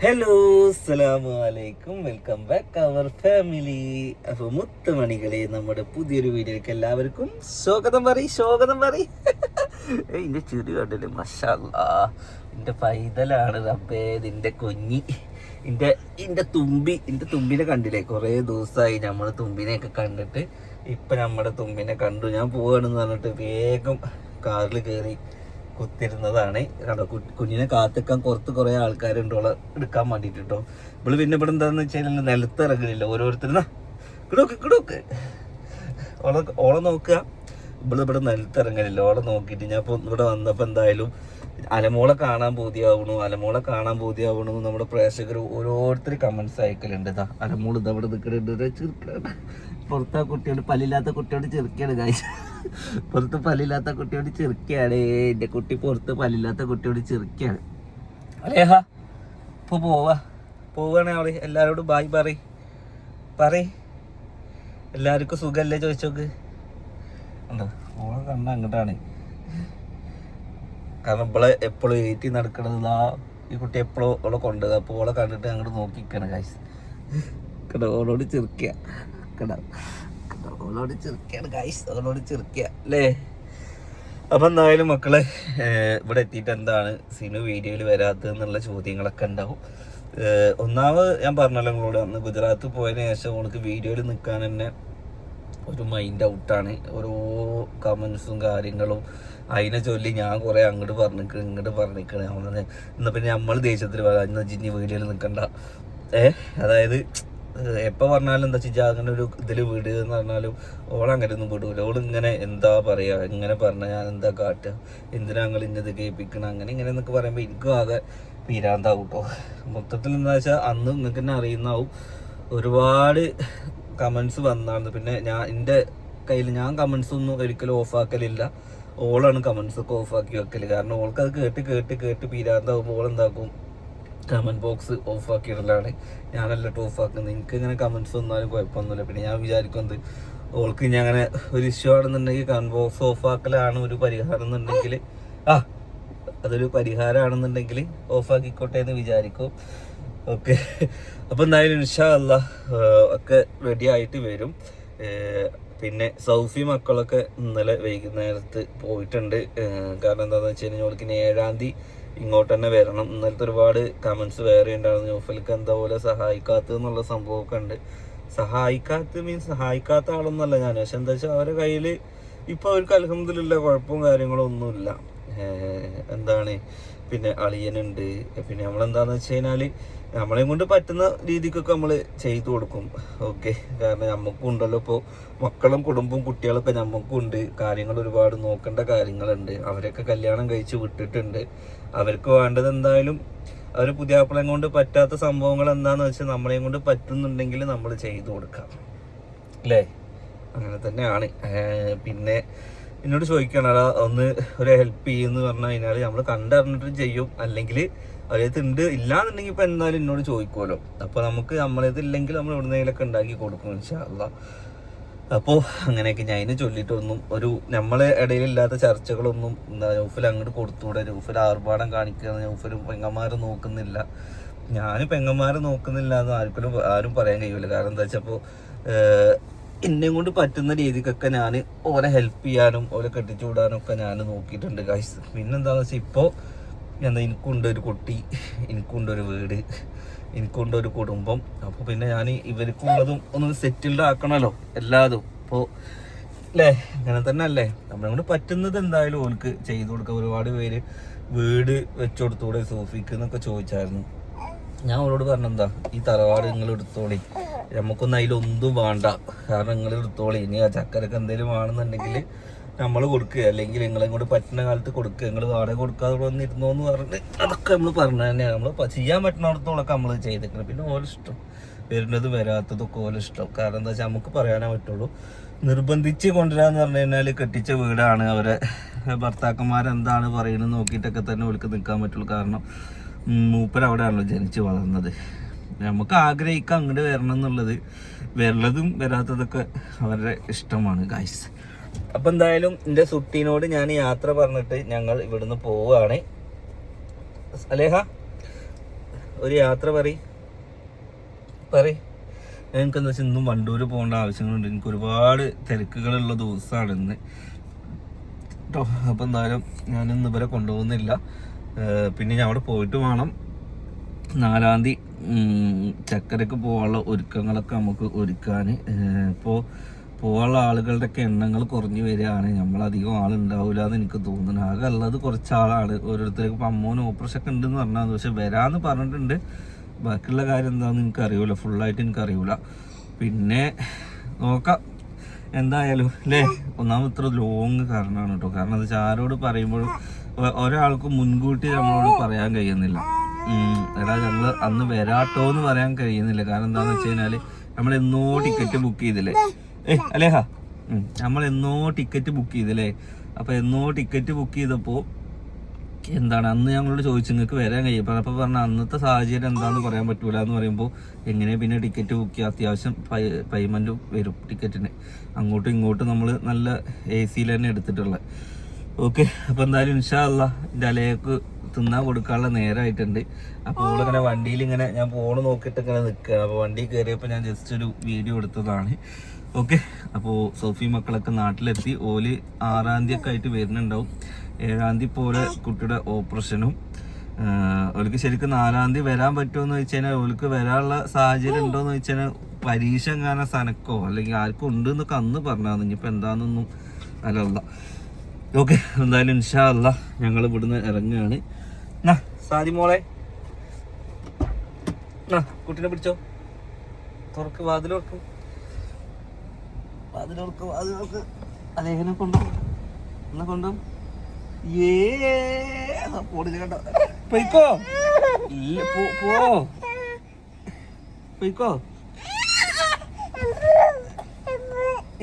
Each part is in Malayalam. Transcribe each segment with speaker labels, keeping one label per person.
Speaker 1: ഹലോ അസ്സലാമു അലൈക്കും വെൽക്കം ബാക്ക് അവർ ഫാമിലി അപ്പോൾ മുത്തുമണികളെ നമ്മുടെ പുതിയൊരു വീഡിയോയിലേക്ക് എല്ലാവർക്കും സ്വാഗതം പറ സ്വാഗതം പറ എന്റെ ചിരി കണ്ടില്ലേ? മഷാല്ലാ. എന്റെ പൈതലാണ് റബ്ബേ ഇതിന്റെ കുഞ്ഞി. എന്റെ എന്റെ തുമ്പി എന്റെ തുമ്പിനെ കണ്ടില്ലേ? കുറേ ദിവസമായി നമ്മൾ തുമ്പിനെയൊക്കെ കണ്ടിട്ട്. ഇപ്പം നമ്മുടെ തുമ്പിനെ കണ്ടു. ഞാൻ പോവാണെന്ന് പറഞ്ഞിട്ട് വേഗം കാറിൽ കയറി കുത്തിരുന്നതാണ്. കണ്ടോ കുഞ്ഞിനെ കാത്തിക്കാൻ പുറത്ത് കുറെ ആൾക്കാരുണ്ട് എടുക്കാൻ വേണ്ടിട്ടോ ഇവൾ പിന്നെ ഇവിടെ എന്താന്ന് വെച്ചാൽ നിലത്ത് ഇറങ്ങണില്ല. ഓരോരുത്തരും കിടോക്ക് കിടോക്ക്. ഓളെ ഓളെ നോക്കുക. ഇവിടെ ഇവിടെ നിലത്ത് ഇറങ്ങണില്ല. ഓളെ നോക്കിയിട്ട് ഞാൻ ഇപ്പൊ ഇവിടെ വന്നപ്പോ എന്തായാലും അലമോളെ കാണാൻ ബോധ്യാവണു അലമോളെ കാണാൻ ബോധ്യാവണു നമ്മുടെ പ്രേക്ഷകർ ഓരോരുത്തർ കമന്റ്സ് അയക്കലുണ്ട്. ഇതാ അലമോൾ ഇത് ചെറുക്കാണ് പുറത്തെ കുട്ടിയോട് പല്ലില്ലാത്ത കുട്ടിയോട് ചെറുക്കാണ് കാഴ്ച പുറത്ത് പല്ലില്ലാത്ത കുട്ടിയോട് ചെറുക്കാണ് എന്റെ കുട്ടി പുറത്ത് പല്ലില്ലാത്ത കുട്ടിയോട് ചെറുക്കാണ് അലേഹ ഇപ്പൊ പോവാ. പോവാണേ അവിടെ എല്ലാരോടും ബായ് പറ പറ എല്ലാവർക്കും സുഖല്ലേ ചോദിച്ചോക്ക്? ഉണ്ടോ? ഓളെ കണ്ണ അങ്ങോട്ടാണ്. കാരണം ഇവളെ എപ്പോഴും ഏറ്റി നടക്കണത് ആ ഈ കുട്ടി എപ്പോഴും ഓളെ കൊണ്ടത്. അപ്പോൾ ഓളെ കണ്ടിട്ട് അങ്ങോട്ട് നോക്കിക്കണം കാശ് കേട്ടോ ഓളോട് ചെറുക്കുക കേട്ടോ ഓളോട് ചെറുക്കുകയാണ് കാശ് ഓളോട് ചെറുക്കുക അല്ലേ? അപ്പം എന്തായാലും മക്കളെ ഇവിടെ എത്തിയിട്ട് എന്താണ് സിനു വീഡിയോയിൽ വരാത്തതെന്നുള്ള ചോദ്യങ്ങളൊക്കെ ഉണ്ടാവും. ഒന്നാമത് ഞാൻ പറഞ്ഞല്ലോ നിങ്ങളോട് അന്ന് ഗുജറാത്ത് പോയതിനു ശേഷം ഓണക്ക് വീഡിയോയിൽ നിൽക്കാൻ തന്നെ ഒരു മൈൻഡ് ഔട്ടാണ് ഓരോ കമൻസും കാര്യങ്ങളും അതിനെ ചൊല്ലി ഞാൻ കുറെ അങ്ങോട്ട് പറഞ്ഞിക്കണ് ഇങ്ങോട്ട് പറഞ്ഞിക്കണ് അവനെ എന്നാ പിന്നെ നമ്മൾ ദേശത്തിൽ പറയാം ജിന്നി വീഡിയോയിൽ നിൽക്കണ്ട ഏ? അതായത് എപ്പൊ പറഞ്ഞാലും എന്താ വെച്ചാൽ അങ്ങനെ ഒരു ഇതിൽ വിടുക എന്ന് പറഞ്ഞാലും ഓൾ അങ്ങനെ ഒന്നും വിടൂല. ഓൾ ഇങ്ങനെ എന്താ പറയാ? ഇങ്ങനെ പറഞ്ഞ ഞാൻ എന്താ കാട്ടുക എന്തിനാ ഞങ്ങൾ ഇന്നത് കേൾപ്പിക്കണം? അങ്ങനെ ഇങ്ങനെ എന്നൊക്കെ പറയുമ്പോൾ എനിക്കും ആകെ പീരാന്താവും കേട്ടോ മൊത്തത്തിൽ എന്താ വെച്ചാൽ അന്ന് നിങ്ങൾക്ക് തന്നെ അറിയുന്നാവും. ഒരുപാട് കമൻസ് വന്നാണ്. പിന്നെ ഞാൻ എന്റെ കയ്യിൽ ഞാൻ കമൻസ് ഒന്നും ഒരിക്കലും ഓഫാക്കലില്ല ഓളാണ് കമൻസ് ഒക്കെ ഓഫാക്കി വെക്കൽ. കാരണം ഓൾക്ക് അത് കേട്ട് കേട്ട് കേട്ട് പീരാന്താകുമ്പോൾ ഓൾ എന്താക്കും? കമന്റ് ബോക്സ് ഓഫ് ആക്കിയിട്ടുള്ളതാണ് ഞാനല്ല ഓഫ് ആക്കുന്നത്. എനിക്ക് ഇങ്ങനെ കമൻസ് വന്നാലും കുഴപ്പമൊന്നുമില്ല. പിന്നെ ഞാൻ വിചാരിക്കുന്നത് ഓൾക്ക് ഇനി അങ്ങനെ ഒരു ഇഷ്യൂ ആണെന്നുണ്ടെങ്കിൽ കമന്റ് ബോക്സ് ഓഫ് ആക്കലാണ് ഒരു പരിഹാരം എന്നുണ്ടെങ്കിൽ. ആ അതൊരു പരിഹാരമാണെന്നുണ്ടെങ്കിൽ ഓഫ് ആക്കിക്കോട്ടെ എന്ന് വിചാരിക്കും. ഓക്കെ. അപ്പം എന്തായാലും ഇൻഷാ അല്ല ഒക്കെ റെഡി ആയിട്ട് വരും. പിന്നെ സൗഫി മക്കളൊക്കെ ഇന്നലെ വൈകുന്നേരത്ത് പോയിട്ടുണ്ട്. കാരണം എന്താണെന്ന് വെച്ച് കഴിഞ്ഞാൽ ഞങ്ങൾക്ക് ഇനി ഏഴാം തീയതി ഇങ്ങോട്ട് തന്നെ വരണം. ഇന്നലത്തെ ഒരുപാട് കമൻസ് വേറെ ഉണ്ടായിരുന്നു. ജോഫലിക്ക് എന്താ പോലെ സഹായിക്കാത്ത എന്നുള്ള സംഭവമൊക്കെ ഉണ്ട്. സഹായിക്കാത്ത മീൻസ് സഹായിക്കാത്ത ആളൊന്നല്ല ഞാൻ പക്ഷെ എന്താ വെച്ചാൽ അവരുടെ കയ്യിൽ ഇപ്പൊ അവർക്ക് അലഹമില്ല കുഴപ്പവും കാര്യങ്ങളും ഒന്നുമില്ല ഏഹ് എന്താണ്? പിന്നെ അളിയനുണ്ട്. പിന്നെ നമ്മളെന്താന്ന് വെച്ച് കഴിഞ്ഞാൽ നമ്മളെയും കൊണ്ട് പറ്റുന്ന രീതിക്കൊക്കെ നമ്മൾ ചെയ്തു കൊടുക്കും. ഓക്കെ? കാരണം നമുക്കും ഉണ്ടല്ലോ ഇപ്പോൾ മക്കളും കുടുംബവും കുട്ടികളൊക്കെ നമുക്കും ഉണ്ട് കാര്യങ്ങൾ ഒരുപാട് നോക്കേണ്ട കാര്യങ്ങളുണ്ട്. അവരൊക്കെ കല്യാണം കഴിച്ച് വിട്ടിട്ടുണ്ട്. അവർക്ക് വേണ്ടത് എന്തായാലും അവർ പുതിയ ആപ്പിളെ കൊണ്ട് പറ്റാത്ത സംഭവങ്ങൾ എന്താന്ന് വെച്ചാൽ നമ്മളെയും കൊണ്ട് പറ്റുന്നുണ്ടെങ്കിൽ നമ്മൾ ചെയ്തു കൊടുക്കാം. അല്ലേ? അങ്ങനെ തന്നെയാണ്. പിന്നെ എന്നോട് ചോദിക്കണടാ ഒന്ന് ഒരു ഹെൽപ്പ് ചെയ്യുമെന്ന് പറഞ്ഞു കഴിഞ്ഞാൽ നമ്മൾ കണ്ടറിഞ്ഞിട്ട് ചെയ്യും. അല്ലെങ്കിൽ അവരത് ഉണ്ട് ഇല്ലാന്നുണ്ടെങ്കിൽ ഇപ്പം എന്തായാലും എന്നോട് ചോദിക്കുമല്ലോ അപ്പോൾ നമുക്ക് നമ്മളേത് ഇല്ലെങ്കിൽ നമ്മൾ എവിടുന്നെങ്കിലൊക്കെ ഉണ്ടാക്കി കൊടുക്കും ഇൻഷാല്ല അപ്പോൾ അങ്ങനെയൊക്കെ ഞാൻ ചൊല്ലിയിട്ടൊന്നും ഒരു നമ്മളെ ഇടയിലില്ലാത്ത ചർച്ചകളൊന്നും എന്താ നൗഫൽ അങ്ങോട്ട് കൊടുത്തുകൂടെ? നൗഫൽ ആർഭാടം കാണിക്കുക നൗഫൽ പെങ്ങന്മാരെ നോക്കുന്നില്ല. ഞാൻ പെങ്ങന്മാരെ നോക്കുന്നില്ല എന്ന് ആർക്കും ആരും പറയാൻ കഴിയില്ല കാരണം എന്താ വെച്ചപ്പോൾ എന്നെ കൊണ്ട് പറ്റുന്ന രീതിക്കൊക്കെ ഞാൻ ഓരെ ഹെൽപ്പ് ചെയ്യാനും ഓരെ കെട്ടിച്ചു വിടാനും ഒക്കെ ഞാൻ നോക്കിയിട്ടുണ്ട് ഗൈസ് പിന്നെന്താണെന്ന് വെച്ചാൽ ഇപ്പോൾ എന്താ എനിക്കുണ്ട് ഒരു കുട്ടി എനിക്കുണ്ട് ഒരു വീട് എനിക്കുണ്ട് ഒരു കുടുംബം. അപ്പോൾ പിന്നെ ഞാൻ ഇവർക്കുള്ളതും ഒന്ന് സെറ്റിൽഡ് ആക്കണമല്ലോ എല്ലാതും. അപ്പോൾ അല്ലേ അങ്ങനെ തന്നെ അല്ലേ നമ്മളെ കൊണ്ട് പറ്റുന്നത് എന്തായാലും ഓൾക്ക് ചെയ്തു കൊടുക്കുക ഒരുപാട് പേര് വീട് വെച്ചു സോഫിക്ക് എന്നൊക്കെ ചോദിച്ചായിരുന്നു. ഞാൻ അവളോട് പറഞ്ഞെന്താ ഈ തറവാട് നിങ്ങൾ എടുത്തോളി. നമുക്കൊന്നും അതിലൊന്നും വേണ്ട. കാരണം നിങ്ങൾ എടുത്തോളി. ഇനി ആ ചക്കരക്ക് എന്തെങ്കിലും വേണമെന്നുണ്ടെങ്കിൽ നമ്മൾ കൊടുക്കുക അല്ലെങ്കിൽ നിങ്ങളെ കൊണ്ട് പറ്റുന്ന കാലത്ത് കൊടുക്കുക നിങ്ങൾ വാടക കൊടുക്കാതെ ഇവിടെ വന്നിരുന്നോ എന്ന് പറഞ്ഞിട്ട് അതൊക്കെ നമ്മൾ പറഞ്ഞു തന്നെയാണ് നമ്മൾ ചെയ്യാൻ പറ്റുന്നിടത്തോളൊക്കെ നമ്മൾ ചെയ്തേക്കണം പിന്നെ ഓരോ ഇഷ്ടം. വരുന്നത് വരാത്തതൊക്കെ ഓരോ ഇഷ്ടം. കാരണം എന്താ വെച്ചാൽ നമുക്ക് പറയാനേ പറ്റുള്ളൂ. നിർബന്ധിച്ച് കൊണ്ടുവരാന്ന് പറഞ്ഞു കഴിഞ്ഞാൽ കെട്ടിച്ച വീടാണ്. അവരെ ഭർത്താക്കന്മാരെന്താണ് പറയുന്നത് നോക്കിയിട്ടൊക്കെ തന്നെ ഓൾക്ക് നിൽക്കാൻ പറ്റുള്ളൂ. കാരണം മൂപ്പർ മൂപ്പര് അവിടെയാണല്ലോ ജനിച്ച് വളർന്നത്. നമുക്ക് ആഗ്രഹിക്കാം അങ്ങോട്ട് വരണം എന്നുള്ളത് വരുന്നതും വരാത്തതൊക്കെ അവരുടെ ഇഷ്ടമാണ് ഗായ്സ് അപ്പം എന്തായാലും എന്റെ സുട്ടീനോട് ഞാൻ യാത്ര പറഞ്ഞിട്ട് ഞങ്ങൾ ഇവിടുന്ന് പോവുകയാണ് അലേഹ ഒരു യാത്ര പറ പറ എനിക്കെന്താ വെച്ചാൽ ഇന്നും വണ്ടൂര് പോകേണ്ട ആവശ്യങ്ങളുണ്ട്. എനിക്ക് ഒരുപാട് തിരക്കുകളുള്ള ദിവസമാണ് ഇന്ന്. കേട്ടോ അപ്പം എന്തായാലും ഞാനിന്ന് ഇവരെ കൊണ്ടുപോകുന്നില്ല. പിന്നെ ഞാൻ അവിടെ പോയിട്ട് വേണം. നാലാം തീയതി ചക്കരക്ക് പോകാനുള്ള ഒരുക്കങ്ങളൊക്കെ നമുക്ക് ഒരുക്കാൻ ഇപ്പോൾ പോകാനുള്ള ആളുകളുടെയൊക്കെ എണ്ണങ്ങൾ കുറഞ്ഞു വരികയാണ്. നമ്മളധികം ആളുണ്ടാവില്ല എന്ന് എനിക്ക് തോന്നുന്നു. ആകെ ഉള്ളത് കുറച്ച് ആളാണ് ഓരോരുത്തർക്ക് ഇപ്പം അമ്മോന് ഓപ്പറേഷൻ ഒക്കെ ഉണ്ടെന്ന് പറഞ്ഞാൽ പക്ഷെ വരാമെന്ന് പറഞ്ഞിട്ടുണ്ട്. ബാക്കിയുള്ള കാര്യം എന്താണെന്ന് എനിക്കറിയില്ല ഫുള്ളായിട്ട് എനിക്കറിയില്ല പിന്നെ നോക്കാം. എന്തായാലും അല്ലേ ഒന്നാമത് ഇത്ര ലോങ് കാരണമാണ് കേട്ടോ. കാരണം എന്താ വെച്ചാൽ ആരോട് പറയുമ്പോഴും ഒരാൾക്കും മുൻകൂട്ടി നമ്മളോട് പറയാൻ കഴിയുന്നില്ല. എടാ ഞങ്ങൾ അന്ന് വരാട്ടോ എന്ന് പറയാൻ കഴിയുന്നില്ല. കാരണം എന്താന്ന് വെച്ച് കഴിഞ്ഞാൽ നമ്മൾ എന്നോ ടിക്കറ്റ് ബുക്ക് ചെയ്തില്ലേ? ഏ അലേഹ. നമ്മൾ എന്നോ ടിക്കറ്റ് ബുക്ക് ചെയ്തില്ലേ? അപ്പൊ എന്നോ ടിക്കറ്റ് ബുക്ക് ചെയ്തപ്പോ എന്താണ്? അന്ന് ഞങ്ങളോട് ചോദിച്ചു നിങ്ങൾക്ക് വരാൻ കഴിയും? അപ്പോൾ പറഞ്ഞ അന്നത്തെ സാഹചര്യം എന്താണെന്ന് പറയാൻ പറ്റൂല എന്ന് പറയുമ്പോൾ എങ്ങനെ പിന്നെ ടിക്കറ്റ് ബുക്ക് ചെയ്യുക അത്യാവശ്യം പേയ്മെന്റ് വരും ടിക്കറ്റിന്. അങ്ങോട്ടും ഇങ്ങോട്ടും നമ്മൾ നല്ല എ സിയിൽ തന്നെ എടുത്തിട്ടുള്ളത്. ഓക്കെ അപ്പോൾ എന്തായാലും ഇൻഷാല്ല എന്റെ അലയൊക്കെ തിന്നാൻ കൊടുക്കാനുള്ള നേരമായിട്ടുണ്ട് അപ്പോൾ ഇങ്ങനെ വണ്ടിയിൽ ഇങ്ങനെ ഞാൻ ഫോണ് നോക്കിയിട്ട് ഇങ്ങനെ നിൽക്കുകയാണ് അപ്പോൾ വണ്ടി കയറിയപ്പോൾ ഞാൻ ജസ്റ്റ് ഒരു വീഡിയോ എടുത്തതാണ്. ഓക്കെ അപ്പോൾ സോഫി മക്കളൊക്കെ നാട്ടിലെത്തി. ഓൽ ആറാം തീയതി ഒക്കെ ആയിട്ട് വരുന്നുണ്ടാവും. ഏഴാം തീയതി പോലെ കുട്ടിയുടെ ഓപ്പറേഷനും. ഓൾക്ക് ശരിക്കും നാലാം തീയതി വരാൻ പറ്റുമോ എന്ന് വെച്ച് കഴിഞ്ഞാൽ ഓൾക്ക് വരാനുള്ള സാഹചര്യം ഉണ്ടോ എന്ന് വെച്ച് കഴിഞ്ഞാൽ പരീക്ഷ എങ്ങാനും സനക്കോ അല്ലെങ്കിൽ ആർക്കും ഉണ്ട് എന്നൊക്കെ അന്ന് പറഞ്ഞാൽ ഇനിയിപ്പോൾ എന്താണെന്നൊന്നും അല്ല ഓക്കെ എന്തായാലും ഇൻഷാ അല്ല ഞങ്ങൾ ഇവിടുന്ന് ഇറങ്ങുകയാണ് സാദി മോളെ. കുട്ടിനെ പിടിച്ചോ. തുറക്ക് വാതിലോർക്ക് വാതിലോർക്ക് വാതിലോർക്ക് അലേഖനെ കൊണ്ടോ. എന്നെ കൊണ്ടോ. ഏ പോടില്ല കണ്ടോ. പൊയ്ക്കോ. ഇല്ല പോ പൊയ്ക്കോ.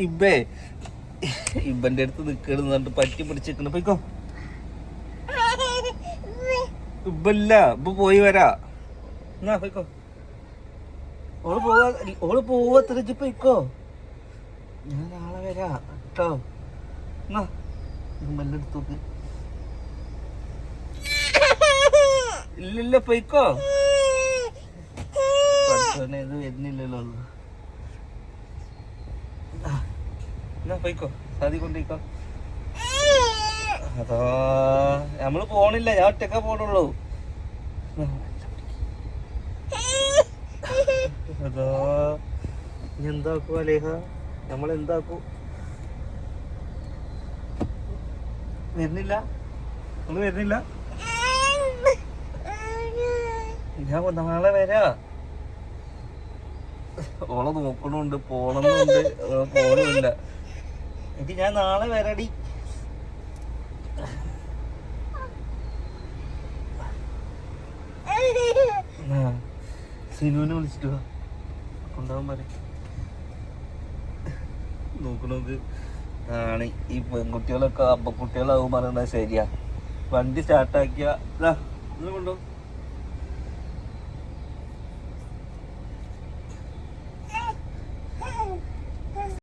Speaker 1: ഇബേ. ഇബന്റെ അടുത്ത് നിക്കണെന്ന് പറ്റി പിടിച്ചിരിക്കണ. പൊയ്ക്കോ. ഇബല്ല ഇപ്പൊ പോയി വരാ. എന്നാ പൊയ്ക്കോ. ഓൾ പോവാ ഓൾ പോവാ തിരിച്ച് പോയിക്കോ ഞാൻ നാളെ വരാ കേട്ടോ. എന്നാ അടുത്ത് നോക്ക്. ഇല്ലില്ല പോയിക്കോ. പഠിച്ചോനെ ഇത് വരുന്നില്ലല്ലോ എന്നാ പൊയ്ക്കോ. സാധി കൊണ്ടിരിക്കോ അതോ നമ്മൾ പോണില്ല ഞാൻ ഒറ്റക്ക പോണുള്ളൂ. അതോ ഇനി എന്താക്കൂ അലേഹ? നമ്മൾ എന്താക്കൂ? വരുന്നില്ല? നമ്മൾ വരുന്നില്ല? ഞാൻ നാളെ വരാ. ഓളെ നോക്കണുണ്ട് പോണമെന്നുണ്ട് പോണില്ല. എനിക്ക് ഞാൻ നാളെ വരടി ആ, സിനുവിനെ വിളിച്ചിട്ട് കൊണ്ടാവാൻ കൊണ്ടുപോകാൻ പറ നോക്കണോക്ക്. ആണ് ഈ പെൺകുട്ടികളൊക്കെ അപ്പക്കുട്ടികളാവും പറയണത് ശരിയാ. വണ്ടി സ്റ്റാർട്ടാക്കിയ കൊണ്ടോ